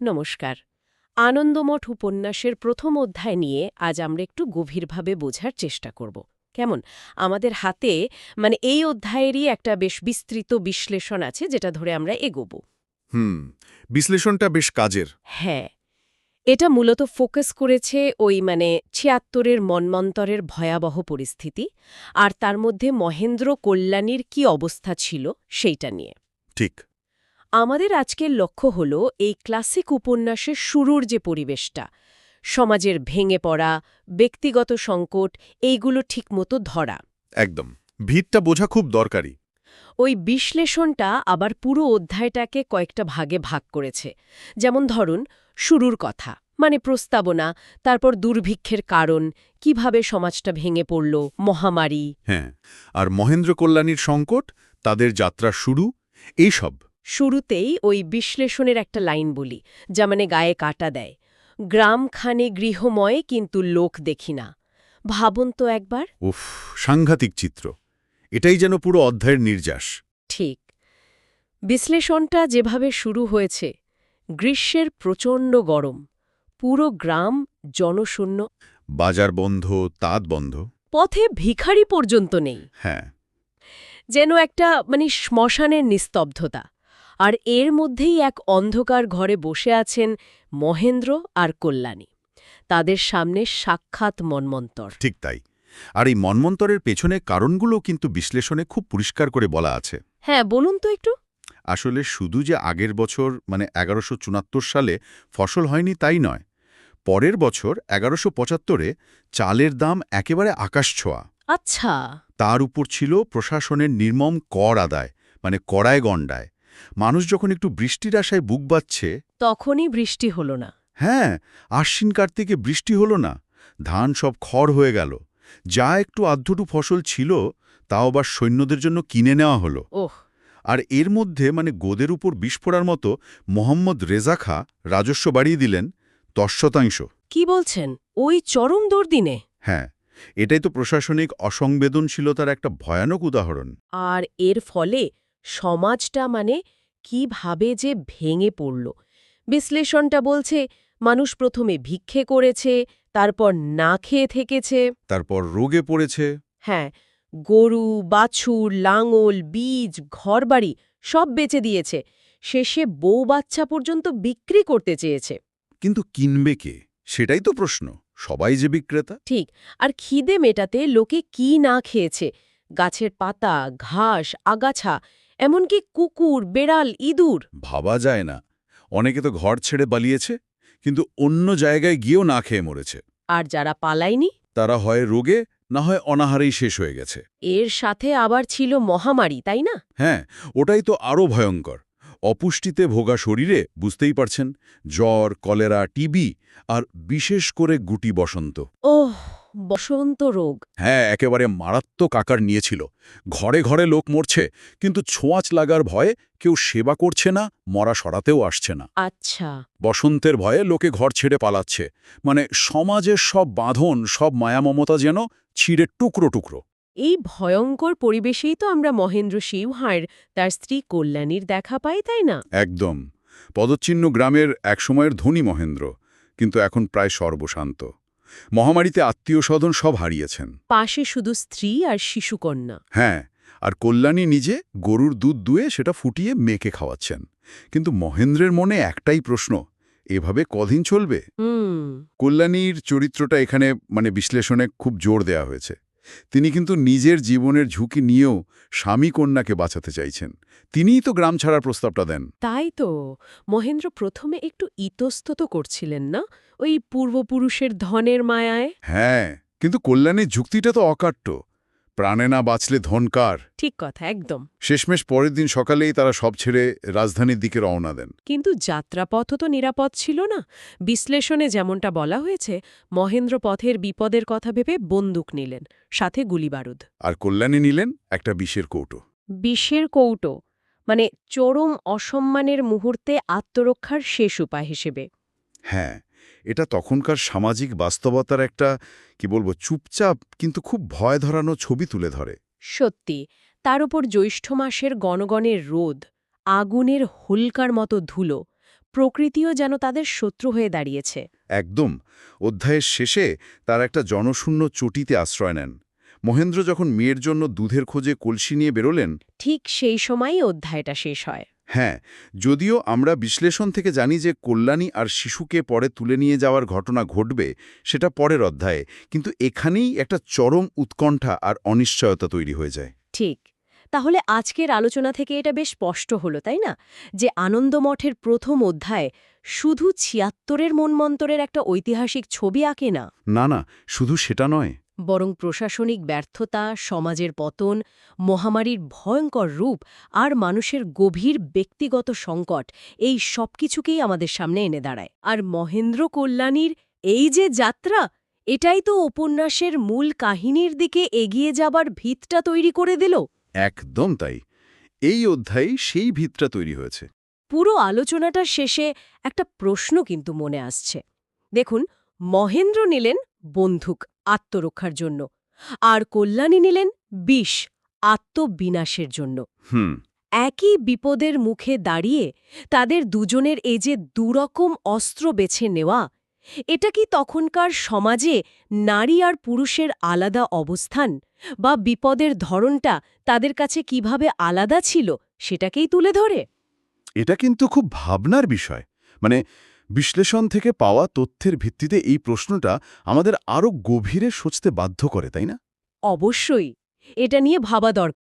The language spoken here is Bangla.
নমস্কার। আনন্দমঠ উপন্যাসের প্রথম অধ্যায় নিয়ে আজ আমরা একটু গভীরভাবে বোঝার চেষ্টা করব। কেমন? আমাদের হাতে মানে এই অধ্যায়েরই একটা বেশ বিস্তৃত বিশ্লেষণ আছে যেটা ধরে আমরা এগোব। হুম বিশ্লেষণটা বেশ কাজের। হ্যাঁ এটা মূলত ফোকাস করেছে ওই মানে ছিয়াত্তরের মন্মন্তরের ভয়াবহ পরিস্থিতি আর তার মধ্যে মহেন্দ্র কল্যাণীর কি অবস্থা ছিল সেইটা নিয়ে। ঠিক। আমাদের আজকের লক্ষ্য হল এই ক্লাসিক উপন্যাসের শুরুর যে পরিবেশটা সমাজের ভেঙে পড়া ব্যক্তিগত সংকট এইগুলো ঠিকমতো ধরা। একদম। ভিতটা বোঝা খুব দরকারি। ওই বিশ্লেষণটা আবার পুরো অধ্যায়টাকে কয়েকটা ভাগে ভাগ করেছে। যেমন ধরুন শুরুর কথা মানে প্রস্তাবনা তারপর দুর্ভিক্ষের কারণ কীভাবে সমাজটা ভেঙে পড়ল মহামারী। হ্যাঁ আর মহেন্দ্র কল্যাণীর সংকট তাদের যাত্রা শুরু এইসব। শুরুতেই ওই বিশ্লেষণের একটা লাইন বলি যা মানে গায়ে কাটা দেয়। গ্রামখানে গৃহময় কিন্তু লোক দেখি না। ভাবুন তো একবার। উফ সাংঘাতিক চিত্র। এটাই যেন পুরো অধ্যায়ের নির্যাস। ঠিক। বিশ্লেষণটা যেভাবে শুরু হয়েছে গ্রীষ্মের প্রচণ্ড গরম পুরো গ্রাম জনশূন্য। বাজার বন্ধ তাঁত বন্ধ। পথে ভিখারি পর্যন্ত নেই। হ্যাঁ। যেন একটা মানে শ্মশানের নিস্তব্ধতা। আর এর মধ্যেই এক অন্ধকার ঘরে বসে আছেন মহেন্দ্র আর কল্যাণী। তাদের সামনে সাক্ষাৎ মন্মন্তর। ঠিক তাই। আর এই মন্মন্তরের পেছনে কারণগুলো কিন্তু বিশ্লেষণে খুব পরিষ্কার করে বলা আছে। হ্যাঁ বলুন তো একটু। আসলে শুধু যে আগের বছর মানে এগারোশো সালে ফসল হয়নি তাই নয়। পরের বছর এগারোশো পঁচাত্তরে চালের দাম একেবারে আকাশ ছোঁয়া। আচ্ছা। তার উপর ছিল প্রশাসনের নির্মম কর আদায় মানে কড়ায় গণ্ডায়। মানুষ যখন একটু বৃষ্টির আশায় বুক বাচ্ছে তখনই বৃষ্টি হল না। হ্যাঁ আশ্বিন কার্তিকে বৃষ্টি হলো না। ধান সব খড় হয়ে গেল। যা একটু আদ্ধটু ফসল ছিল তাও আবার সৈন্যদের জন্য কিনে নেওয়া হলো। ওহ। আর এর মধ্যে মানে গোদের উপর পড়ার মতো মোহাম্মদ রেজা খা রাজস্ব বাড়িয়ে দিলেন দশ শতাংশ। কি বলছেন? ওই চরম দুর্দিনে? হ্যাঁ এটাই তো প্রশাসনিক অসংবেদনশীলতার একটা ভয়ানক উদাহরণ। আর এর ফলে সমাজটা মানে কীভাবে যে ভেঙে পড়ল। বিশ্লেষণটা বলছে মানুষ প্রথমে ভিক্ষে করেছে তারপর না খেয়ে থেকেছে। তারপর রোগে পড়েছে। হ্যাঁ গরু বাছুর লাঙল বীজ ঘরবাড়ি সব বেচে দিয়েছে। শেষে বউ বাচ্চা পর্যন্ত বিক্রি করতে চেয়েছে। কিন্তু কিনবে কে? সেটাই তো প্রশ্ন। সবাই যে বিক্রেতা। ঠিক আর খিদে মেটাতে লোকে কি না খেয়েছে? গাছের পাতা ঘাস আগাছা এমনকি কুকুর বেড়াল ইঁদুর। ভাবা যায় না। অনেকে তো ঘর ছেড়ে পালিয়েছে কিন্তু অন্য জায়গায় গিয়েও না খেয়ে মরেছে। আর যারা পালায়নি? তারা হয় রোগে না হয় অনাহারেই শেষ হয়ে গেছে। এর সাথে আবার ছিল মহামারী তাই না? হ্যাঁ ওটাই তো আরও ভয়ঙ্কর। অপুষ্টিতে ভোগা শরীরে বুঝতেই পারছেন জ্বর কলেরা টিবি আর বিশেষ করে গুটি বসন্ত। ওহ বসন্ত রোগ। হ্যাঁ একেবারে মারাত্মক আকার নিয়েছিল। ঘরে ঘরে লোক মরছে কিন্তু ছোঁয়াচ লাগার ভয়ে কেউ সেবা করছে না মরা সরাতেও আসছে না। আচ্ছা। বসন্তের ভয়ে লোকে ঘর ছেড়ে পালাচ্ছে। মানে সমাজের সব বাঁধন সব মায়ামমতা যেন ছিঁড়ে টুকরো টুকরো। এই ভয়ঙ্কর পরিবেশেই তো আমরা মহেন্দ্র সিংহার তার স্ত্রী কল্যাণীর দেখা পাই তাই না? একদম। পদচ্ছিন্ন গ্রামের একসময়ের ধনী মহেন্দ্র কিন্তু এখন প্রায় সর্বশান্ত। মহামারীতে আত্মীয় স্বজন সব হারিয়েছেন। পাশে শুধু স্ত্রী আর শিশুকন্যা। হ্যাঁ আর কল্যাণী নিজে গরুর দুধ দুয়ে সেটা ফুটিয়ে মেয়েকে খাওয়াচ্ছেন। কিন্তু মহেন্দ্রের মনে একটাই প্রশ্ন এভাবে কদিন চলবে? কল্যাণীর চরিত্রটা এখানে মানে বিশ্লেষণে খুব জোর দেয়া হয়েছে। তিনি কিন্তু নিজের জীবনের ঝুঁকি নিয়েও স্বামী কন্যাকে বাঁচাতে চাইছেন। তিনিই তো গ্রাম ছাড়ার প্রস্তাবটা দেন। তাই তো। মহেন্দ্র প্রথমে একটু ইতস্তত করছিলেন না? ওই পূর্বপুরুষের ধনের মায়ায়? হ্যাঁ কিন্তু কল্যাণের যুক্তিটা তো অকাট্য। প্রাণে না বাঁচলে ধনকার ঠিক কথা একদম। শেষমেশ পরের দিন সকালেই তারা সব ছেড়ে রাজধানীর দিকে রওনা দেন। কিন্তু যাত্রাপথ তো নিরাপদ ছিল না। বিশ্লেষণে যেমনটা বলা হয়েছে মহেন্দ্র পথের বিপদের কথা ভেবে বন্দুক নিলেন সাথে গুলিবারুদ। আর কল্যাণী নিলেন একটা বিষের কৌটো। বিষের কৌটো মানে চরম অসম্মানের মুহূর্তে আত্মরক্ষার শেষ উপায় হিসেবে। হ্যাঁ এটা তখনকার সামাজিক বাস্তবতার একটা কি বলব চুপচাপ কিন্তু খুব ভয় ধরানো ছবি তুলে ধরে। সত্যি তার উপর জ্যৈষ্ঠ মাসের গণগণের রোদ আগুনের হুলকার মতো ধুলো প্রকৃতিও যেন তাদের শত্রু হয়ে দাঁড়িয়েছে। একদম অধ্যায়ের শেষে তার একটা জনশূন্য চটিতে আশ্রয় নেন। মহেন্দ্র যখন মেয়ের জন্য দুধের খোঁজে কলসি নিয়ে বেরোলেন ঠিক সেই সময়ই অধ্যায়টা শেষ হয়। হ্যাঁ যদিও আমরা বিশ্লেষণ থেকে জানি যে কল্যাণী আর শিশুকে পরে তুলে নিয়ে যাওয়ার ঘটনা ঘটবে সেটা পরের অধ্যায়ে কিন্তু এখানেই একটা চরম উৎকণ্ঠা আর অনিশ্চয়তা তৈরি হয়ে যায়। ঠিক। তাহলে আজকের আলোচনা থেকে এটা বেশ স্পষ্ট হলো তাই না? যে আনন্দমঠের প্রথম অধ্যায় শুধু ছিয়াত্তরের মনমন্তরের একটা ঐতিহাসিক ছবি আঁকে না? না না শুধু সেটা নয়। বরং প্রশাসনিক ব্যর্থতা সমাজের পতন মহামারীর ভয়ঙ্কর রূপ আর মানুষের গভীর ব্যক্তিগত সংকট এই সব কিছুকেই আমাদের সামনে এনে দাঁড়ায়। আর মহেন্দ্র কল্যাণীর এই যে যাত্রা এটাই তো উপন্যাসের মূল কাহিনীর দিকে এগিয়ে যাবার ভিতটা তৈরি করে দিল। একদম তাই। এই অধ্যায়ে সেই ভিতটা তৈরি হয়েছে। পুরো আলোচনাটার শেষে একটা প্রশ্ন কিন্তু মনে আসছে। দেখুন মহেন্দ্র নিলেন বন্দুক। আত্মরক্ষার জন্য। আর কল্যাণী নিলেন বিষ আত্মবিনাশের জন্য। হুম। একই বিপদের মুখে দাঁড়িয়ে তাদের দুজনের এই যে দুরকম অস্ত্র বেছে নেওয়া এটা কি তখনকার সমাজে নারী আর পুরুষের আলাদা অবস্থান বা বিপদের ধরনটা তাদের কাছে কীভাবে আলাদা ছিল সেটাকেই তুলে ধরে? এটা কিন্তু খুব ভাবনার বিষয়। মানে বিশ্লেষণ থেকে পাওয়া তথ্যের ভিত্তিতে এই প্রশ্নটা আমাদের আরও গভীরে সোচতে বাধ্য করে, তাই না? অবশ্যই। এটা নিয়ে ভাবা দরকার।